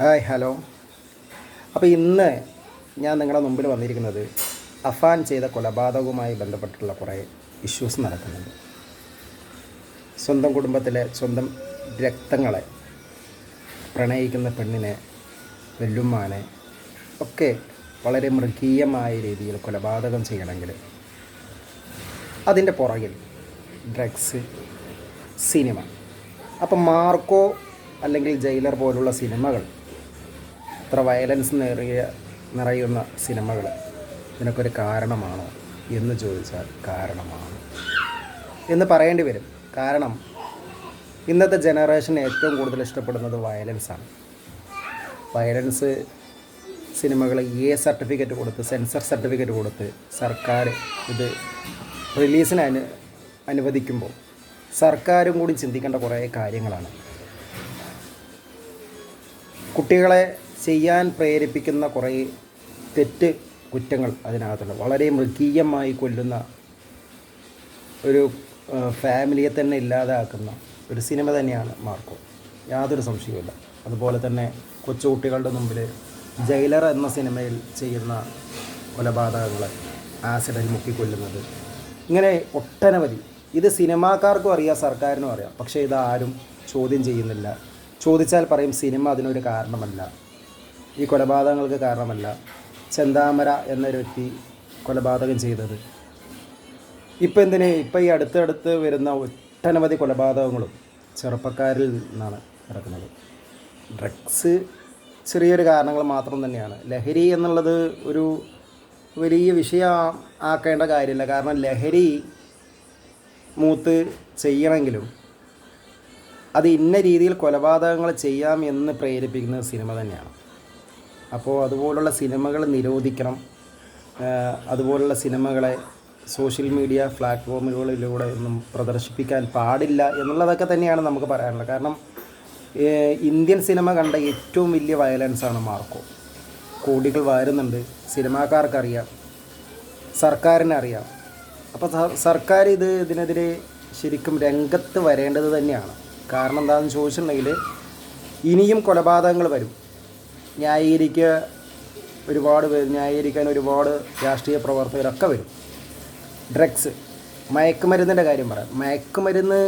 Hi hello. അപ്പോൾ ഇന്ന് ഞാൻ നിങ്ങളുടെ മുമ്പിൽ വന്നിരിക്കുന്നത് അഫാൻ ചെയ്ത കൊലപാതകവുമായി ബന്ധപ്പെട്ടുള്ള കുറേ ഇഷ്യൂസ് നടക്കുന്നുണ്ട്. സ്വന്തം കുടുംബത്തിലെ സ്വന്തം രക്തങ്ങളെ പ്രണയിക്കുന്ന പെണ്ണിനെ വെല്ലുമാനെ ഒക്കെ വളരെ മൃഗീയമായ രീതിയിൽ കൊലപാതകം ചെയ്യണമെങ്കിൽ അതിന്റെ പുറകിൽ ഡ്രഗ്സ് സിനിമ അപ്പം മാർക്കോ അല്ലെങ്കിൽ ജയിലർ പോലുള്ള സിനിമകൾ ഇത്ര വയലൻസ് നിറയ നിറയുന്ന സിനിമകൾ ഇതിനൊക്കെ കാരണമാണോ എന്ന് ചോദിച്ചാൽ കാരണമാണ്. എന്ന് പറയേണ്ടി വരും. കാരണം ഇന്നത്തെ ജനറേഷൻ ഏറ്റവും കൂടുതൽ ഇഷ്ടപ്പെടുന്നത് വയലൻസാണ് വയലൻസ് സിനിമകൾ എ സർട്ടിഫിക്കറ്റ് കൊടുത്ത് സെൻസർ സർട്ടിഫിക്കറ്റ് കൊടുത്ത് സർക്കാർ ഇത് റിലീസിന് അനു അനുവദിക്കുമ്പോൾ സർക്കാരും കൂടി ചിന്തിക്കേണ്ട കുറേ കാര്യങ്ങളാണ്. കുട്ടികളെ ചെയ്യാൻ പ്രേരിപ്പിക്കുന്ന കുറേ തെറ്റ് കുറ്റങ്ങൾ അതിനകത്തുണ്ട്. വളരെ മൃഗീയമായി കൊല്ലുന്ന ഒരു ഫാമിലിയെ തന്നെ ഇല്ലാതാക്കുന്ന ഒരു സിനിമ തന്നെയാണ് മാർക്കോ. യാതൊരു സംശയവുമില്ല. അതുപോലെ തന്നെ കൊച്ചുകുട്ടികളുടെ മുമ്പിൽ ജയിലർ എന്ന സിനിമയിൽ ചെയ്യുന്ന കൊലപാതകങ്ങൾ ആസിഡിൽ മുക്കിക്കൊല്ലുന്നത്. ഇങ്ങനെ ഒട്ടനവധി. ഇത് സിനിമാക്കാർക്കും അറിയാം സർക്കാരിനും അറിയാം. പക്ഷേ ഇതാരും ചോദ്യം ചെയ്യുന്നില്ല. ചോദിച്ചാൽ പറയും സിനിമ അതിനൊരു കാരണമല്ല. ഈ കൊലപാതകങ്ങൾക്ക് കാരണമല്ല. ചെന്താമര എന്നൊരു വ്യക്തി കൊലപാതകം ചെയ്തത്. ഇപ്പം എന്തിന്? ഇപ്പം ഈ അടുത്തടുത്ത് വരുന്ന ഒട്ടനവധി കൊലപാതകങ്ങളും ചെറുപ്പക്കാരിൽ നിന്നാണ് നടക്കുന്നത്. ഡ്രഗ്സ് ചെറിയൊരു കാരണങ്ങൾ മാത്രം തന്നെയാണ്. ലഹരി എന്നുള്ളത് ഒരു വലിയ വിഷയം ആക്കേണ്ട കാര്യമില്ല. കാരണം ലഹരി മൂത്ത് ചെയ്യണമെങ്കിലും അത് ഇന്ന രീതിയിൽ കൊലപാതകങ്ങൾ ചെയ്യാം എന്ന് പ്രേരിപ്പിക്കുന്ന സിനിമ തന്നെയാണ്. അപ്പോൾ അതുപോലുള്ള സിനിമകൾ നിരോധിക്കണം. അതുപോലുള്ള സിനിമകളെ സോഷ്യൽ മീഡിയ പ്ലാറ്റ്ഫോമുകളിലൂടെ ഒന്നും പ്രദർശിപ്പിക്കാൻ പാടില്ല എന്നുള്ളതൊക്കെ തന്നെയാണ് നമുക്ക് പറയാനുള്ളത്. കാരണം ഇന്ത്യൻ സിനിമ കണ്ട ഏറ്റവും വലിയ വയലൻസാണ് മാർക്കോ. കോടികൾ വാരുന്നുണ്ട്. സിനിമാക്കാർക്കറിയാം. സർക്കാരിനറിയാം. അപ്പോൾ സർക്കാർ ഇത് ഇതിനെതിരെ ശരിക്കും രംഗത്ത് വരേണ്ടത് തന്നെയാണ്. കാരണം എന്താണെന്ന് ചോദിച്ചിട്ടുണ്ടെങ്കിൽ ഇനിയും കൊലപാതകങ്ങൾ വരും. ന്യായീകരിക്കുക ഒരുപാട് പേര് ന്യായീകരിക്കാൻ ഒരുപാട് രാഷ്ട്രീയ പ്രവർത്തകരൊക്കെ വരും. ഡ്രഗ്സ് മയക്കുമരുന്നിന്റെ കാര്യം പറയാം. മയക്കുമരുന്ന്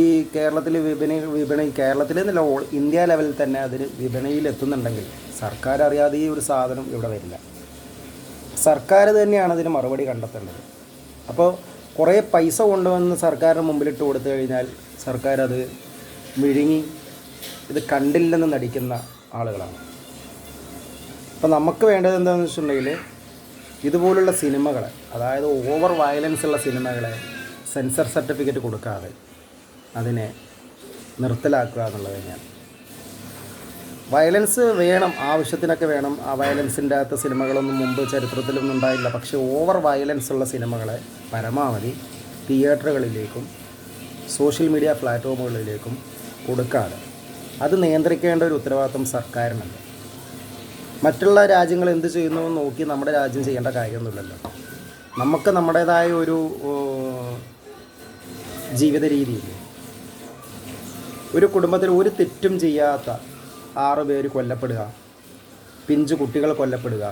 ഈ കേരളത്തിൽ വിപണി വിപണി കേരളത്തിൽ എന്നല്ല ഇന്ത്യ ലെവലിൽ തന്നെ അതിന് വിപണിയിൽ എത്തുന്നുണ്ടെങ്കിൽ സർക്കാർ അറിയാതെ ഈ ഒരു സാധനം ഇവിടെ വരില്ല. സർക്കാർ തന്നെയാണ് അതിന് മറുപടി കണ്ടെത്തേണ്ടത്. അപ്പോൾ കുറേ പൈസ കൊണ്ടുവന്ന് സർക്കാരിന് മുമ്പിലിട്ട് കൊടുത്തു കഴിഞ്ഞാൽ സർക്കാർ അത് വിഴുങ്ങി ഇത് കണ്ടില്ലെന്ന് നടിക്കുന്ന ആളുകളാണ്. അപ്പം നമുക്ക് വേണ്ടത് എന്താണെന്ന് വെച്ചിട്ടുണ്ടെങ്കിൽ ഇതുപോലുള്ള സിനിമകൾ അതായത് ഓവർ വയലൻസ് ഉള്ള സിനിമകളെ സെൻസർ സർട്ടിഫിക്കറ്റ് കൊടുക്കാതെ അതിനെ നിർത്തലാക്കുക എന്നുള്ളത് തന്നെയാണ്. വയലൻസ് വേണം ആവശ്യത്തിനൊക്കെ വേണം. ആ വയലൻസിന്റെ അകത്ത് സിനിമകളൊന്നും മുമ്പ് ചരിത്രത്തിലൊന്നും ഉണ്ടായില്ല. പക്ഷേ ഓവർ വയലൻസ് ഉള്ള സിനിമകളെ പരമാവധി തിയേറ്ററുകളിലേക്കും സോഷ്യൽ മീഡിയ പ്ലാറ്റ്ഫോമുകളിലേക്കും കൊടുക്കാതെ അത് നിയന്ത്രിക്കേണ്ട ഒരു ഉത്തരവാദിത്വം സർക്കാരിനുണ്ട്. മറ്റുള്ള രാജ്യങ്ങൾ എന്ത് ചെയ്യുന്നു നോക്കി നമ്മുടെ രാജ്യം ചെയ്യേണ്ട കാര്യമൊന്നുമില്ലല്ലോ. നമുക്ക് നമ്മുടേതായ ഒരു ജീവിത രീതി ഒരു കുടുംബത്തിൽ ഒരു തെറ്റും ചെയ്യാത്ത ആറ് പേര് കൊല്ലപ്പെടുക പിഞ്ചു കുട്ടികൾ കൊല്ലപ്പെടുക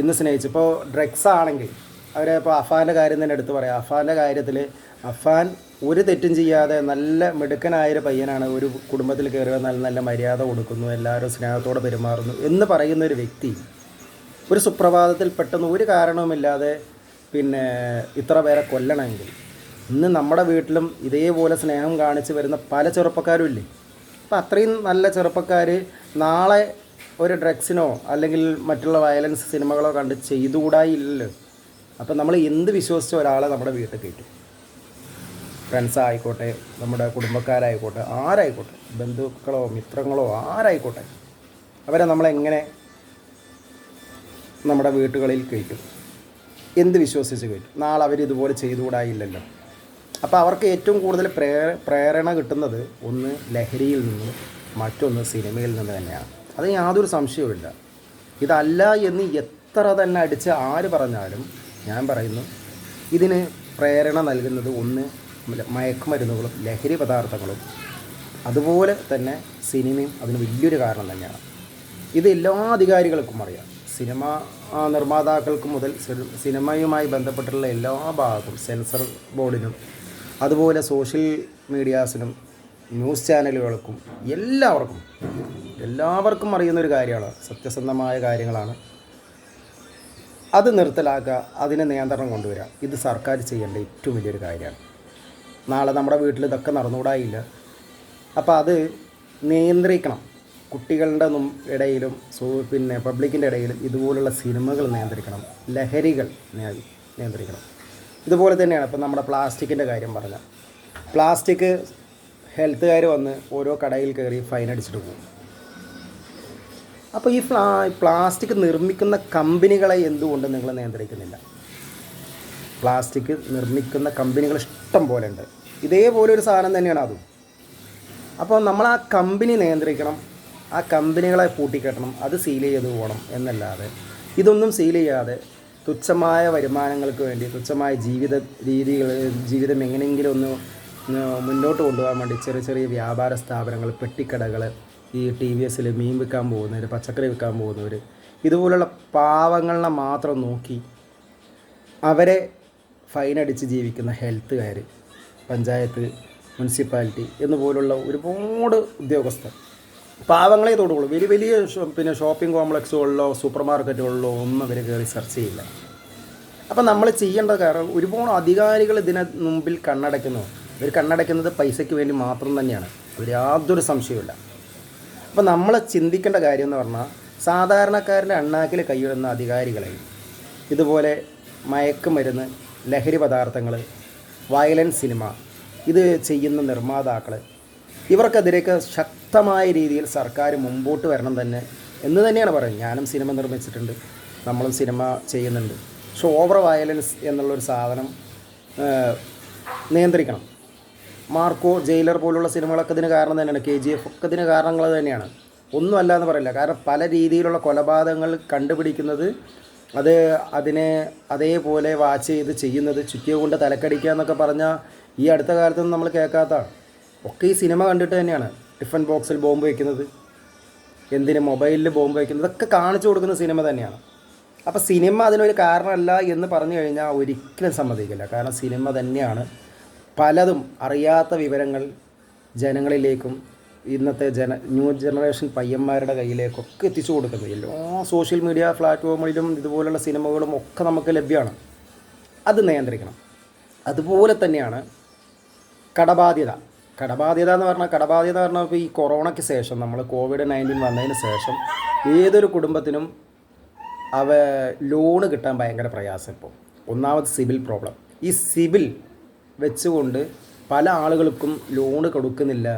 ഇന്ന് സ്നേഹിച്ച്. ഇപ്പോൾ ഡ്രഗ്സ് ആണെങ്കിൽ അവരെ ഇപ്പോൾ അഫാന്റെ കാര്യം തന്നെ എടുത്ത് പറയാം. അഫാന്റെ കാര്യത്തിൽ അഫാൻ ഒരു തെറ്റും ചെയ്യാതെ നല്ല മിടുക്കനായൊരു പയ്യനാണ് ഒരു കുടുംബത്തിൽ കയറി വന്നാൽ നല്ല മര്യാദ കൊടുക്കുന്നു എല്ലാവരും സ്നേഹത്തോടെ പെരുമാറുന്നു എന്ന് പറയുന്ന ഒരു വ്യക്തി ഒരു സുപ്രഭാതത്തിൽ പെട്ടെന്ന് ഒരു കാരണവുമില്ലാതെ പിന്നെ ഇത്ര പേരെ കൊല്ലണമെങ്കിൽ ഇന്ന് നമ്മുടെ വീട്ടിലും ഇതേപോലെ സ്നേഹം കാണിച്ച് വരുന്ന പല ചെറുപ്പക്കാരും ഇല്ലേ? അപ്പം അത്രയും നല്ല ചെറുപ്പക്കാർ നാളെ ഒരു ഡ്രഗ്സിനോ അല്ലെങ്കിൽ മറ്റുള്ള വയലൻസ് സിനിമകളോ കണ്ട് ചെയ്തുകൂടായില്ലല്ലോ. അപ്പം നമ്മൾ എന്ത് വിശ്വസിച്ച ഒരാളെ നമ്മുടെ വീട്ടിൽ കയറ്റും? ഫ്രണ്ട്സ് ആയിക്കോട്ടെ നമ്മുടെ കുടുംബക്കാരായിക്കോട്ടെ ആരായിക്കോട്ടെ ബന്ധുക്കളോ മിത്രങ്ങളോ ആരായിക്കോട്ടെ അവരെ നമ്മളെങ്ങനെ നമ്മുടെ വീട്ടുകളിൽ കയറ്റും എന്ത് വിശ്വസിച്ച് കയറ്റും നാളെ അവരിതുപോലെ ചെയ്തുകൂടായില്ലല്ലോ. അപ്പോൾ അവർക്ക് ഏറ്റവും കൂടുതൽ പ്രേ പ്രേരണ കിട്ടുന്നത് ഒന്ന് ലഹരിയിൽ നിന്ന് മറ്റൊന്ന് സിനിമയിൽ നിന്ന് തന്നെയാണ്. അത് യാതൊരു സംശയവുമില്ല ഇതല്ല എന്ന് എത്ര തന്നെ അടിച്ച് ആര് പറഞ്ഞാലും ഞാൻ പറയുന്നു ഇതിന് പ്രേരണ നൽകുന്നത് ഒന്ന് മയക്കുമരുന്നുകളും ലഹരി പദാർത്ഥങ്ങളും അതുപോലെ തന്നെ സിനിമയും അതിന് വലിയൊരു കാരണം തന്നെയാണ്. ഇത് എല്ലാ അധികാരികൾക്കും അറിയാം. സിനിമ നിർമ്മാതാക്കൾക്ക് മുതൽ സിനിമയുമായി ബന്ധപ്പെട്ടുള്ള എല്ലാ ഭാഗത്തും സെൻസർ ബോർഡിനും അതുപോലെ സോഷ്യൽ മീഡിയാസിനും ന്യൂസ് ചാനലുകൾക്കും എല്ലാവർക്കും എല്ലാവർക്കും അറിയുന്ന ഒരു കാര്യമാണ് സത്യസന്ധമായ കാര്യങ്ങളാണ്. അത് നിർത്തലാക്കുക അതിനെ നിയന്ത്രണം കൊണ്ടുവരിക ഇത് സർക്കാർ ചെയ്യേണ്ട ഏറ്റവും വലിയൊരു കാര്യമാണ്. നാളെ നമ്മുടെ വീട്ടിൽ ഇതൊക്കെ നടന്നുകൂടായില്ല. അപ്പോൾ അത് നിയന്ത്രിക്കണം. കുട്ടികളുടെ ഇടയിലും സോ പിന്നെ പബ്ലിക്കിന്റെ ഇടയിലും ഇതുപോലുള്ള സിനിമകൾ നിയന്ത്രിക്കണം. ലഹരികൾ നിയന്ത്രിക്കണം. ഇതുപോലെ തന്നെയാണ് ഇപ്പം നമ്മുടെ പ്ലാസ്റ്റിക്കിന്റെ കാര്യം പറഞ്ഞാൽ പ്ലാസ്റ്റിക് ഹെൽത്തുകാർ വന്ന് ഓരോ കടയിൽ കയറി ഫൈൻ അടിച്ചിട്ട് പോകും. അപ്പോൾ ഈ പ്ലാ പ്ലാസ്റ്റിക് നിർമ്മിക്കുന്ന കമ്പനികളെ എന്തുകൊണ്ട് നിങ്ങൾ നിയന്ത്രിക്കുന്നില്ല? പ്ലാസ്റ്റിക് നിർമ്മിക്കുന്ന കമ്പനികൾ ഇഷ്ടം പോലെ ഉണ്ട്. ഇതേപോലെ ഒരു സാധനം തന്നെയാണ് അതും. അപ്പോൾ നമ്മൾ ആ കമ്പനി നിയന്ത്രിക്കണം ആ കമ്പനികളെ പൂട്ടിക്കെട്ടണം അത് സീൽ ചെയ്ത് പോകണം എന്നല്ലാതെ ഇതൊന്നും സീൽ ചെയ്യാതെ തുച്ഛമായ വരുമാനങ്ങൾക്ക് വേണ്ടി തുച്ഛമായ ജീവിത രീതികൾ ജീവിതം എങ്ങനെയെങ്കിലും ഒന്ന് മുന്നോട്ട് കൊണ്ടുപോകാൻ വേണ്ടി ചെറിയ ചെറിയ വ്യാപാര സ്ഥാപനങ്ങൾ പെട്ടിക്കടകൾ ഈ ടി വി എസിൽ മീൻ വിൽക്കാൻ പോകുന്നവർ പച്ചക്കറി വിൽക്കാൻ പോകുന്നവർ ഇതുപോലുള്ള പാവങ്ങളെ മാത്രം നോക്കി അവരെ ഫൈനടിച്ച് ജീവിക്കുന്ന ഹെൽത്തുകാർ പഞ്ചായത്ത് മുനിസിപ്പാലിറ്റി എന്നുപോലുള്ള ഒരുപാട് ഉദ്യോഗസ്ഥർ. പാവങ്ങളെ തൊടുള്ളൂ. വലിയ വലിയ പിന്നെ ഷോപ്പിംഗ് കോംപ്ലക്സുകളിലോ സൂപ്പർ മാർക്കറ്റുകളിലോ ഒന്നും അവർ കയറി സെർച്ച് ചെയ്യില്ല. അപ്പം നമ്മൾ ചെയ്യേണ്ട കാരണം ഒരുപാട് അധികാരികൾ ഇതിന് മുമ്പിൽ കണ്ണടയ്ക്കുന്നു. ഇവർ കണ്ണടയ്ക്കുന്നത് പൈസയ്ക്ക് വേണ്ടി മാത്രം തന്നെയാണ്. ഒരു യാതൊരു സംശയമില്ല അപ്പം നമ്മൾ ചിന്തിക്കേണ്ട കാര്യം എന്ന് പറഞ്ഞാൽ സാധാരണക്കാരന്റെ അണ്ണാക്കിൽ കൈയിടുന്ന അധികാരികളെ ഇതുപോലെ മയക്കുമരുന്ന് ലഹരി പദാർത്ഥങ്ങൾ വയലൻസ് സിനിമ ഇത് ചെയ്യുന്ന നിർമ്മാതാക്കൾ ഇവർക്കെതിരെയൊക്കെ ശക്തമായ രീതിയിൽ സർക്കാർ മുമ്പോട്ട് വരണം തന്നെ എന്ന് തന്നെയാണ് പറയുന്നത്. ഞാനും സിനിമ നിർമ്മിച്ചിട്ടുണ്ട് നമ്മളും സിനിമ ചെയ്യുന്നുണ്ട്. പക്ഷെ ഓവർ വയലൻസ് എന്നുള്ളൊരു സാധനം നിയന്ത്രിക്കണം. മാർക്കോ ജയിലർ പോലുള്ള സിനിമകളൊക്കെ ഇതിന് കാരണം തന്നെയാണ്. കെ ജി എഫ് ഒക്കെ ഇതിന് കാരണങ്ങൾ തന്നെയാണ്. ഒന്നുമല്ല എന്ന് പറയില്ല. കാരണം പല രീതിയിലുള്ള കൊലപാതകങ്ങൾ കണ്ടുപിടിക്കുന്നത് അത് അതിനെ അതേപോലെ വാച്ച് ചെയ്ത് ചെയ്യുന്നത് ചുറ്റിയ കൊണ്ട് തലക്കടിക്കുക എന്നൊക്കെ പറഞ്ഞാൽ ഈ അടുത്ത കാലത്തൊന്നും നമ്മൾ കേൾക്കാത്തതാണ് ഒക്കെ ഈ സിനിമ കണ്ടിട്ട് തന്നെയാണ്. ടിഫൻ ബോക്സിൽ ബോംബ് വയ്ക്കുന്നത് എന്തിന് മൊബൈലിൽ ബോംബ് വയ്ക്കുന്നത് ഇതൊക്കെ കാണിച്ചു കൊടുക്കുന്ന സിനിമ തന്നെയാണ്. അപ്പോൾ സിനിമ അതിനൊരു കാരണമല്ല എന്ന് പറഞ്ഞു കഴിഞ്ഞാൽ ഒരിക്കലും സമ്മതിക്കില്ല. കാരണം സിനിമ തന്നെയാണ് പലതും അറിയാത്ത വിവരങ്ങൾ ജനങ്ങളിലേക്കും ഇന്നത്തെ ജന ന്യൂ ജനറേഷൻ പയ്യന്മാരുടെ കയ്യിലേക്കൊക്കെ എത്തിച്ചു കൊടുക്കുന്നത് എല്ലാ സോഷ്യൽ മീഡിയ പ്ലാറ്റ്ഫോമുകളിലും ഇതുപോലുള്ള സിനിമകളും ഒക്കെ നമുക്ക് ലഭ്യമാണ്. അത് നിയന്ത്രിക്കണം. അതുപോലെ തന്നെയാണ് കടബാധ്യത. കടബാധ്യത എന്ന് പറഞ്ഞാൽ കടബാധ്യത എന്ന് പറഞ്ഞാൽ ഇപ്പോൾ ഈ കൊറോണയ്ക്ക് ശേഷം നമ്മൾ കോവിഡ് നയന്റീൻ വന്നതിന് ശേഷം ഏതൊരു കുടുംബത്തിനും അവ ലോണ് കിട്ടാൻ ഭയങ്കര പ്രയാസം ഇപ്പോൾ ഒന്നാമത് സിവിൽ പ്രോബ്ലം ഈ സിവിൽ വെച്ചുകൊണ്ട് പല ആളുകൾക്കും ലോണ് കൊടുക്കുന്നില്ല.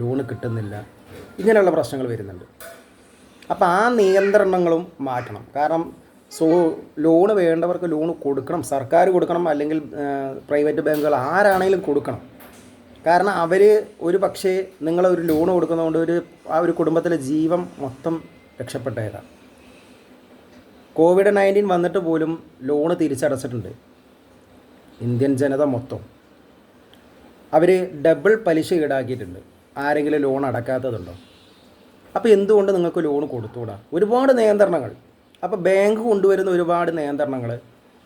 ലോണ് കിട്ടുന്നില്ല. ഇങ്ങനെയുള്ള പ്രശ്നങ്ങൾ വരുന്നുണ്ട്. അപ്പോൾ ആ നിയന്ത്രണങ്ങളും മാറ്റണം. കാരണം സോ ലോണ് വേണ്ടവർക്ക് ലോൺ കൊടുക്കണം. സർക്കാർ കൊടുക്കണം അല്ലെങ്കിൽ പ്രൈവറ്റ് ബാങ്കുകൾ ആരാണെങ്കിലും കൊടുക്കണം. കാരണം അവർ ഒരു പക്ഷേ നിങ്ങളൊരു ലോൺ കൊടുക്കുന്നതുകൊണ്ട് ഒരു ആ ഒരു കുടുംബത്തിലെ ജീവൻ മൊത്തം രക്ഷപ്പെട്ടേക്കാം. കോവിഡ് നയന്റീൻ വന്നിട്ട് പോലും ലോണ് തിരിച്ചടച്ചിട്ടുണ്ട്. ഇന്ത്യൻ ജനത മൊത്തം. അവർ ഡബിൾ പലിശ ഈടാക്കിയിട്ടുണ്ട്. ആരെങ്കിലും ലോൺ അടക്കാത്തതുണ്ടോ? അപ്പോൾ എന്തുകൊണ്ട് നിങ്ങൾക്ക് ലോൺ കൊടുത്തുകൂടാ? ഒരുപാട് നിയന്ത്രണങ്ങൾ. അപ്പോൾ ബാങ്ക് കൊണ്ടുവരുന്ന ഒരുപാട് നിയന്ത്രണങ്ങൾ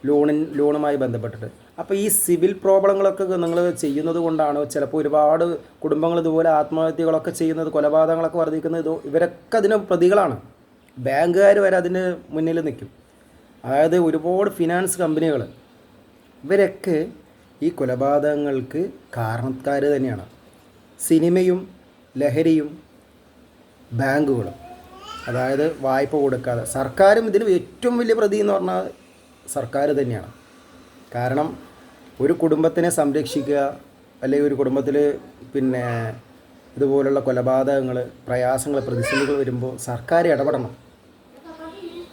ലോണിൻ ലോണുമായി ബന്ധപ്പെട്ടിട്ട്. അപ്പോൾ ഈ സിവിൽ പ്രോബ്ലങ്ങളൊക്കെ നിങ്ങൾ ചെയ്യുന്നത് കൊണ്ടാണ്? ചിലപ്പോൾ ഒരുപാട് കുടുംബങ്ങൾ ഇതുപോലെ ആത്മഹത്യകളൊക്കെ ചെയ്യുന്നത് കൊലപാതകങ്ങളൊക്കെ വർദ്ധിക്കുന്നത് ഇത് ഇവരൊക്കെ അതിന് പ്രതികളാണ്. ബാങ്കുകാർ വരെ അതിന് മുന്നിൽ നിൽക്കും. അതായത് ഒരുപാട് ഫിനാൻസ് കമ്പനികൾ ഇവരൊക്കെ ഈ കൊലപാതകങ്ങൾക്ക് കാരണക്കാർ തന്നെയാണ്. സിനിമയും ലഹരിയും ബാങ്കുകളും. അതായത് വായ്പ കൊടുക്കാതെ. സർക്കാരും ഇതിന് ഏറ്റവും വലിയ പ്രതി എന്ന് പറഞ്ഞാൽ സർക്കാർ തന്നെയാണ്. കാരണം ഒരു കുടുംബത്തിനെ സംരക്ഷിക്കുക അല്ലെങ്കിൽ ഒരു കുടുംബത്തിൽ പിന്നെ ഇതുപോലുള്ള കൊലപാതകങ്ങൾ പ്രയാസങ്ങൾ പ്രതിസന്ധികൾ വരുമ്പോൾ സർക്കാർ ഇടപെടണം.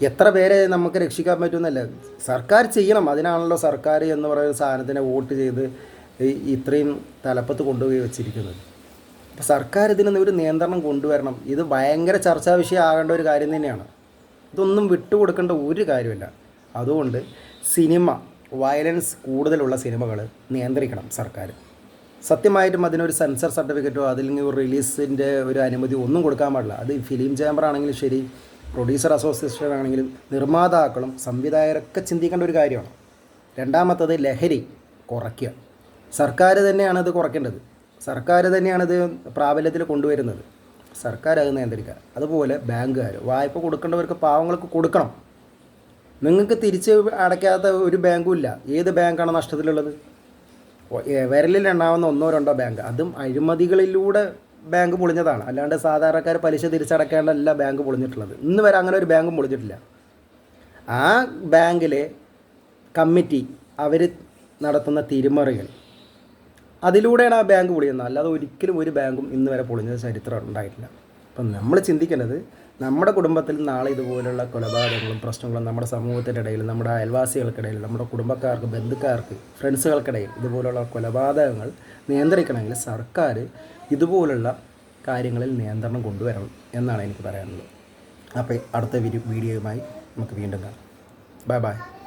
എത്ര പേരെ നമുക്ക് രക്ഷിക്കാൻ പറ്റുമെന്നല്ല. സർക്കാർ ചെയ്യണം. അതിനാണല്ലോ സർക്കാർ എന്ന് പറയുന്ന സാധനത്തിനെ വോട്ട് ചെയ്ത് ഇത്രയും തലപ്പത്ത് കൊണ്ടുപോയി വെച്ചിരിക്കുന്നത്. അപ്പോൾ സർക്കാർ ഇതിന് ഒരു നിയന്ത്രണം കൊണ്ടുവരണം. ഇത് ഭയങ്കര ചർച്ചാ വിഷയം ആകേണ്ട ഒരു കാര്യം തന്നെയാണ്. ഇതൊന്നും വിട്ടുകൊടുക്കേണ്ട ഒരു കാര്യമില്ല. അതുകൊണ്ട് സിനിമ വയലൻസ് കൂടുതലുള്ള സിനിമകൾ നിയന്ത്രിക്കണം സർക്കാർ സത്യമായിട്ടും അതിനൊരു സെൻസർ സർട്ടിഫിക്കറ്റോ അതില്ലെങ്കിൽ ഒരു റിലീസിന്റെ ഒരു അനുമതി ഒന്നും കൊടുക്കാൻ പാടില്ല. അത് ഫിലിം ചേംബർ ആണെങ്കിലും ശരി പ്രൊഡ്യൂസർ അസോസിയേഷൻ ആണെങ്കിലും നിർമ്മാതാക്കളും സംവിധായകരൊക്കെ ചിന്തിക്കേണ്ട ഒരു കാര്യമാണ്. രണ്ടാമത്തത് ലഹരി കുറയ്ക്കുക. സർക്കാർ തന്നെയാണ് അത് കുറയ്ക്കേണ്ടത്. സർക്കാർ ഇത് പ്രാബല്യത്തിൽ കൊണ്ടുവരുന്നത്. സർക്കാർ അത് നിയന്ത്രിക്കുക. അതുപോലെ ബാങ്കുകാർ വായ്പ കൊടുക്കേണ്ടവർക്ക് പാവങ്ങൾക്ക് കൊടുക്കണം. നിങ്ങൾക്ക് തിരിച്ച് അടയ്ക്കാത്ത ഒരു ബാങ്കും ഇല്ല. ഏത് ബാങ്കാണ് നഷ്ടത്തിലുള്ളത്? വിരലിൽ എണ്ണാവുന്ന ഒന്നോ രണ്ടോ ബാങ്ക്. അതും അഴിമതികളിലൂടെ ബാങ്ക് പൊളിഞ്ഞതാണ്. അല്ലാണ്ട് സാധാരണക്കാർ പലിശ തിരിച്ചടക്കേണ്ടല്ല ബാങ്ക് പൊളിഞ്ഞിട്ടുള്ളത്. ഇന്ന് വരെ അങ്ങനെ ഒരു ബാങ്കും പൊളിഞ്ഞിട്ടില്ല. ആ ബാങ്കിലെ കമ്മിറ്റി അവർ നടത്തുന്ന തിരിമറികൾ അതിലൂടെയാണ് ആ ബാങ്ക് പൊളിയുന്നത്. അല്ലാതെ ഒരിക്കലും ഒരു ബാങ്കും ഇന്ന് വരെ പൊളിഞ്ഞ ചരിത്രം ഉണ്ടായിട്ടില്ല. അപ്പം നമ്മൾ ചിന്തിക്കേണ്ടത് നമ്മുടെ കുടുംബത്തിൽ നാളെ ഇതുപോലുള്ള കൊലപാതകങ്ങളും പ്രശ്നങ്ങളും നമ്മുടെ സമൂഹത്തിന്റെ ഇടയിൽ നമ്മുടെ അയൽവാസികൾക്കിടയിൽ നമ്മുടെ കുടുംബക്കാർക്ക് ബന്ധുക്കാർക്ക് ഫ്രണ്ട്സുകൾക്കിടയിൽ ഇതുപോലുള്ള കൊലപാതകങ്ങൾ നിയന്ത്രിക്കണമെങ്കിൽ സർക്കാർ ഇതുപോലുള്ള കാര്യങ്ങളിൽ നിയന്ത്രണം കൊണ്ടുവരണം എന്നാണ് എനിക്ക് പറയാനുള്ളത്. അപ്പോൾ അടുത്ത വീഡിയോയുമായി നമുക്ക് വീണ്ടും കാണാം. Bye bye.